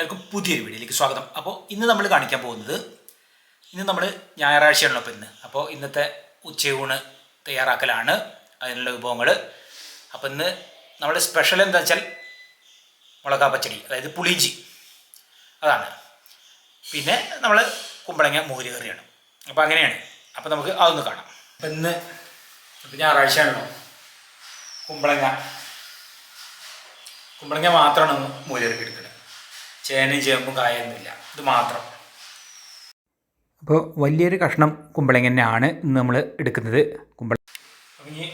എല്ലാവർക്കും പുതിയൊരു വീഡിയോയിലേക്ക് സ്വാഗതം. അപ്പോൾ ഇന്ന് നമ്മൾ കാണിക്കാൻ പോകുന്നത് ഇന്ന് നമ്മൾ ഞായറാഴ്ചയാണല്ലോ അപ്പോൾ ഇന്ന്. അപ്പോൾ ഇന്നത്തെ ഉച്ചയൂണ് തയ്യാറാക്കലാണ്. അതിനുള്ള വിഭവങ്ങൾ. അപ്പോൾ ഇന്ന് നമ്മുടെ സ്പെഷ്യൽ എന്താ വെച്ചാൽ മുളകാ പച്ചടി അതായത് പുളിഞ്ചി അതാണ്. പിന്നെ നമ്മൾ കുമ്പളങ്ങ മോര് കറിയാണ് അപ്പോൾ അങ്ങനെയാണ്. അപ്പോൾ നമുക്ക് അതൊന്ന് കാണാം. അപ്പം ഇന്ന് ഞായറാഴ്ചയാണല്ലോ. കുമ്പളങ്ങ. കുമ്പളങ്ങ മാത്രമാണ് മൂലർക്ക് എടുക്കുന്നത്. ചേനയും ചേമ്പും കായൊന്നുമില്ല. ഇത് മാത്രം. അപ്പോൾ വലിയൊരു കഷ്ണം കുമ്പളങ്ങ തന്നെയാണ് ഇന്ന് നമ്മൾ എടുക്കുന്നത്. കുമ്പള അപ്പം ഇനി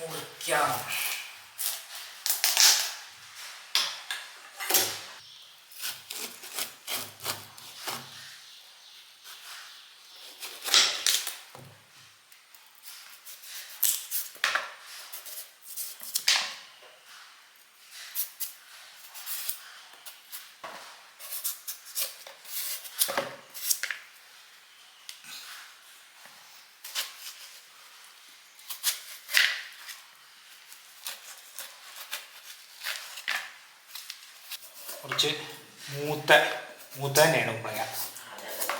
മുറിക്കാം. കുറച്ച് മൂത്ത മൂത്ത തന്നെയാണ് കുമ്പളങ്ങ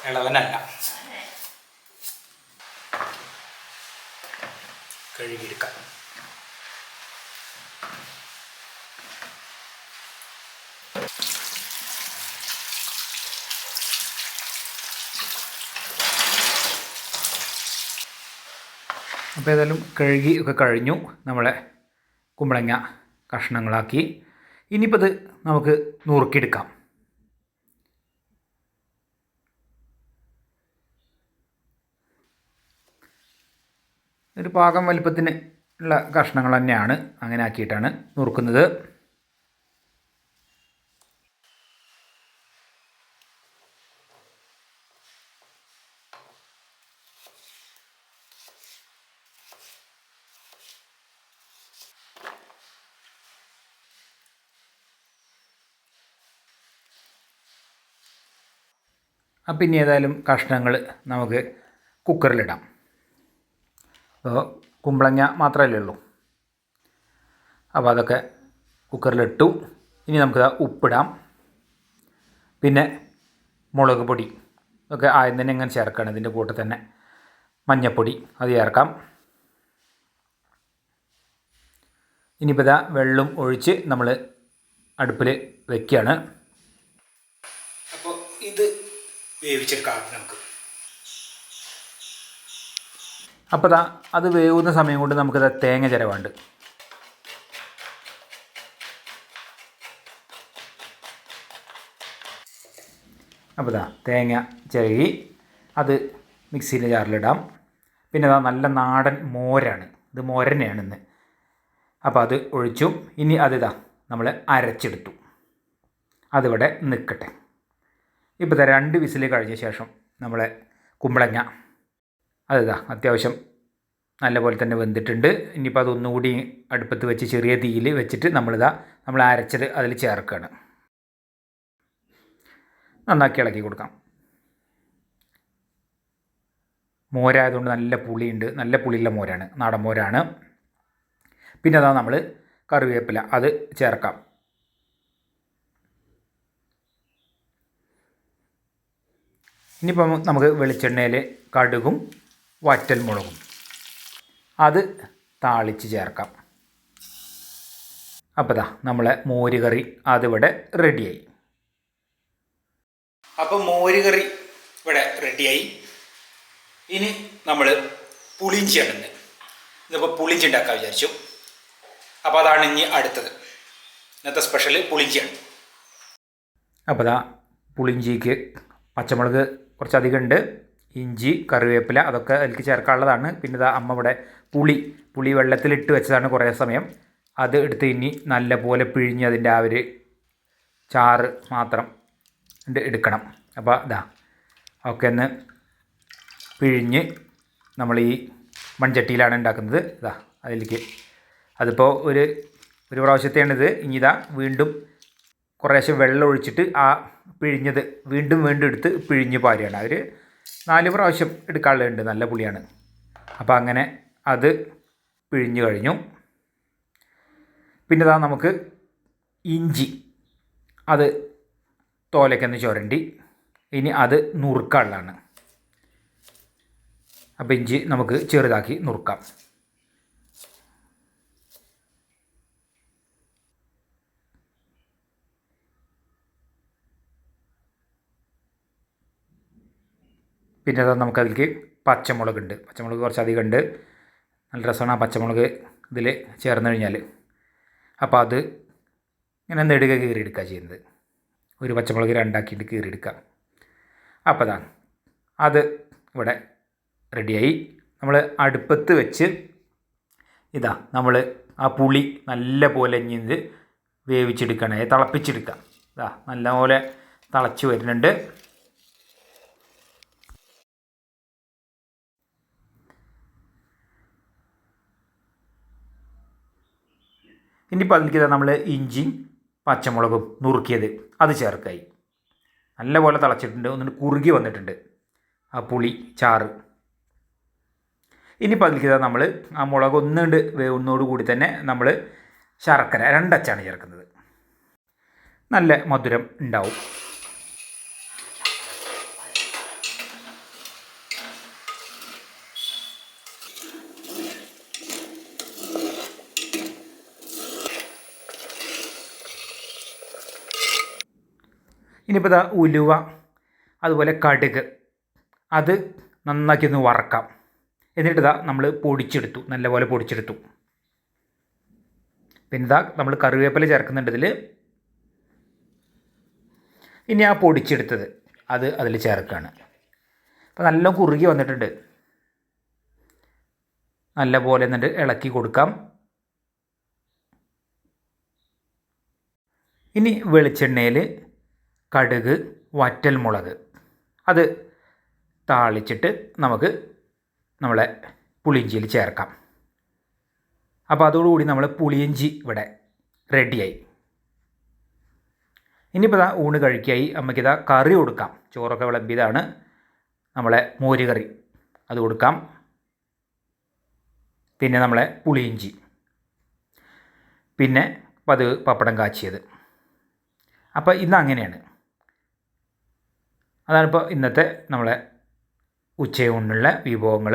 ഇളവനല്ല. കഴുകിയെടുക്കാം. അപ്പോൾ ഏതായാലും കഴുകി ഒക്കെ കഴിഞ്ഞു. നമ്മളെ കുമ്പളങ്ങ കഷ്ണങ്ങളാക്കി. ഇനിയിപ്പോൾ ഇത് നമുക്ക് നുറുക്കിയെടുക്കാം. ഒരു പാകം വലിപ്പത്തിന് ഉള്ള കഷ്ണങ്ങൾ തന്നെയാണ് അങ്ങനെ ആക്കിയിട്ടാണ് നുറുക്കുന്നത്. അപ്പം ഇനി ഏതായാലും കഷ്ണങ്ങൾ നമുക്ക് കുക്കറിലിടാം. അപ്പോൾ കുമ്പളങ്ങ മാത്രമല്ലേ ഉള്ളൂ. അപ്പോൾ അതൊക്കെ കുക്കറിലിട്ടു. ഇനി നമുക്ക് ഉപ്പിടാം. പിന്നെ മുളക് പൊടി ഒക്കെ ആദ്യം തന്നെ എങ്ങനെ ചേർക്കണം. ഇതിന്റെ കൂട്ടത്തിൽ തന്നെ മഞ്ഞൾപ്പൊടി അത് ചേർക്കാം. ഇനിയിപ്പോൾ ഇതാ വെള്ളം ഒഴിച്ച് നമ്മൾ അടുപ്പിൽ വെക്കുകയാണ്. വേവിച്ചെടുക്കാം നമുക്ക്. അപ്പോൾ ദാ അത് വേവുന്ന സമയം കൊണ്ട് നമുക്കത് തേങ്ങ ചിരവുണ്ട്. അപ്പോൾ ദാ തേങ്ങ ചിരകി അത് മിക്സിയിലെ ജാറിലിടാം. പിന്നെ അതാ നല്ല നാടൻ മോരാണ്. ഇത് മോരനെയാണ് ഇന്ന്. അപ്പോൾ അത് ഒഴിച്ചു. ഇനി അതിതാ നമ്മൾ അരച്ചെടുത്തു. അതിവിടെ നിൽക്കട്ടെ. ഇപ്പോൾ രണ്ട് വിസിൽ കഴിഞ്ഞ ശേഷം നമ്മളെ കുമ്പളങ്ങ. അതിതാ അത്യാവശ്യം നല്ലപോലെ തന്നെ വെന്തിട്ടുണ്ട്. ഇനിയിപ്പോൾ അതൊന്നുകൂടി അടുപ്പത്ത് വെച്ച് ചെറിയ തീയിൽ വെച്ചിട്ട് നമ്മളിതാ നമ്മൾ അരച്ചത് അതിൽ ചേർക്കുകയാണ് നന്നാക്കി ഇളക്കി കൊടുക്കാം. മോരായതുകൊണ്ട് നല്ല പുളിയുണ്ട്. നല്ല പുളിയുള്ള മോരാണ്. നാടൻ മോരാണ്. പിന്നെ അതാ നമ്മൾ കറിവേപ്പില. അത് ചേർക്കാം. ഇനിയിപ്പം നമുക്ക് വെളിച്ചെണ്ണയിൽ കടുകും വറ്റൽ മുളകും. അത് താളിച്ച് ചേർക്കാം. അപ്പോൾ ദാ നമ്മളെ മോരുകറി അതിവിടെ റെഡിയായി. അപ്പോൾ മോരുകറി ഇവിടെ റെഡിയായി. ഇനി നമ്മൾ പുളിഞ്ചിയാണ് ഇന്ന് ഇന്നിപ്പോൾ പുളിഞ്ചി ഉണ്ടാക്കാൻ വിചാരിച്ചു. അപ്പോൾ അതാണ് ഇനി അടുത്തത്. ഇന്നത്തെ സ്പെഷ്യൽ പുളിഞ്ചിയാണ്. അപ്പോൾ ദാ പുളിഞ്ചിക്ക് പച്ചമുളക് കുറച്ചധികം ഉണ്ട് ഇഞ്ചി കറിവേപ്പില അതൊക്കെ അതിലേക്ക് ചേർക്കാനുള്ളതാണ്. പിന്നെ ഇതാ അമ്മ ഇവിടെ പുളി പുളി വെള്ളത്തിലിട്ട് വെച്ചതാണ് കുറേ സമയം. അത് എടുത്ത് ഇനി നല്ല പോലെ പിഴിഞ്ഞ് അതിന്റെ ആ ഒരു ചാറ് മാത്രം എടുക്കണം. അപ്പോൾ ഇതാ ഒക്കെ ഒന്ന് പിഴിഞ്ഞ് നമ്മൾ ഈ മൺചട്ടിയിലാണ് ഉണ്ടാക്കുന്നത്. ഇതാ അതിലേക്ക് അതിപ്പോൾ ഒരു ഒരു പ്രാവശ്യത്തെയാണിത് ഇനി ഇതാ വീണ്ടും കുറേശ്ശെ വെള്ളം ഒഴിച്ചിട്ട് ആ പിഴിഞ്ഞത്. വീണ്ടും വീണ്ടും എടുത്ത് പിഴിഞ്ഞ് പാരുകയാണ്. അവർ നാല് പ്രാവശ്യം എടുക്കാനുള്ളതുണ്ട് നല്ല പുളിയാണ്. അപ്പോൾ അങ്ങനെ അത് പിഴിഞ്ഞു കഴിഞ്ഞു. പിന്നെ ഇതാ നമുക്ക് ഇഞ്ചി. അത് തോലക്കൊന്ന് ചുരണ്ടി. ഇനി അത് നുറുക്കാനുള്ളതാണ്. അപ്പോൾ ഇഞ്ചി നമുക്ക് ചെറുതാക്കി നുറുക്കാം. പിന്നെ അതാ നമുക്കതിലേക്ക് പച്ചമുളക് ഉണ്ട് പച്ചമുളക് കുറച്ച് അധികം ഉണ്ട്. നല്ല രസമാണ് ആ പച്ചമുളക് ഇതിൽ ചേർന്ന് കഴിഞ്ഞാൽ അപ്പോൾ അത് ഇങ്ങനെ നെടുക കീറിയെടുക്കുക ചെയ്യുന്നത്. ഒരു പച്ചമുളക് രണ്ടാക്കിയിട്ട് കീറിയെടുക്കുക അപ്പോൾ അതാണ് അത് ഇവിടെ റെഡിയായി. നമ്മൾ അടുപ്പത്ത് വെച്ച് ഇതാ നമ്മൾ ആ പുളി നല്ല പോലെ ഇഞ്ഞിത് വേവിച്ചെടുക്കണേ. തിളപ്പിച്ചെടുക്കുക ഇതാ നല്ല പോലെ തിളച്ച് വരുന്നുണ്ട്. ഇനിയിപ്പോൾ അതിലേക്ക് നമ്മൾ ഇഞ്ചിയും പച്ചമുളകും നുറുക്കിയത് അത് ചേർക്കായി. നല്ലപോലെ തിളച്ചിട്ടുണ്ട്. ഒന്നിട്ട് കുറുകി വന്നിട്ടുണ്ട് ആ പുളി ചാറ്. ഇനിയിപ്പോൾ അതിലേക്ക് നമ്മൾ ആ മുളക് ഒന്നുകൊണ്ട് വേവുന്നതോട് കൂടി തന്നെ നമ്മൾ ശർക്കര രണ്ടച്ചാണ് ചേർക്കുന്നത്. നല്ല മധുരം ഉണ്ടാവും. ഇനിയിപ്പോൾ ഇതാ ഉലുവ അതുപോലെ കടുക്. അത് നന്നാക്കി ഒന്ന് വറക്കാം. എന്നിട്ട് ഇതാ നമ്മൾ പൊടിച്ചെടുത്തു നല്ലപോലെ പൊടിച്ചെടുത്തു. പിന്നെ ഇതാ നമ്മൾ കറിവേപ്പില ചേർക്കുന്നുണ്ട് ഇതിൽ ഇനി ആ പൊടിച്ചെടുത്തത് അത് അതിൽ ചേർക്കുകയാണ് അപ്പോൾ നല്ല കുറുകി വന്നിട്ടുണ്ട്. നല്ല പോലെ എന്നിട്ട് ഇളക്കി കൊടുക്കാം. ഇനി വെളിച്ചെണ്ണയിൽ കടുക് വറ്റൽ മുളക് അത് താളിച്ചിട്ട് നമുക്ക് നമ്മളെ പുളിയിഞ്ചിയിൽ ചേർക്കാം. അപ്പോൾ അതോടുകൂടി നമ്മൾ പുളിയിഞ്ചി ഇവിടെ റെഡിയായി. ഇനിയിപ്പോൾ ഇതാ ഊണ് കഴിക്കായി അമ്മയ്ക്കിതാ കറി കൊടുക്കാം. ചോറൊക്കെ വിളമ്പിയതാണ്. നമ്മളെ മോര് കറി അത് കൊടുക്കാം. പിന്നെ നമ്മളെ പുളിയിഞ്ചി. പിന്നെ പത് പപ്പടം കാച്ചിയത്. അപ്പോൾ ഇന്ന് അങ്ങനെയാണ്. അതാണിപ്പോൾ ഇന്നത്തെ നമ്മളെ ഉച്ചയൂണിനുള്ള വിഭവങ്ങൾ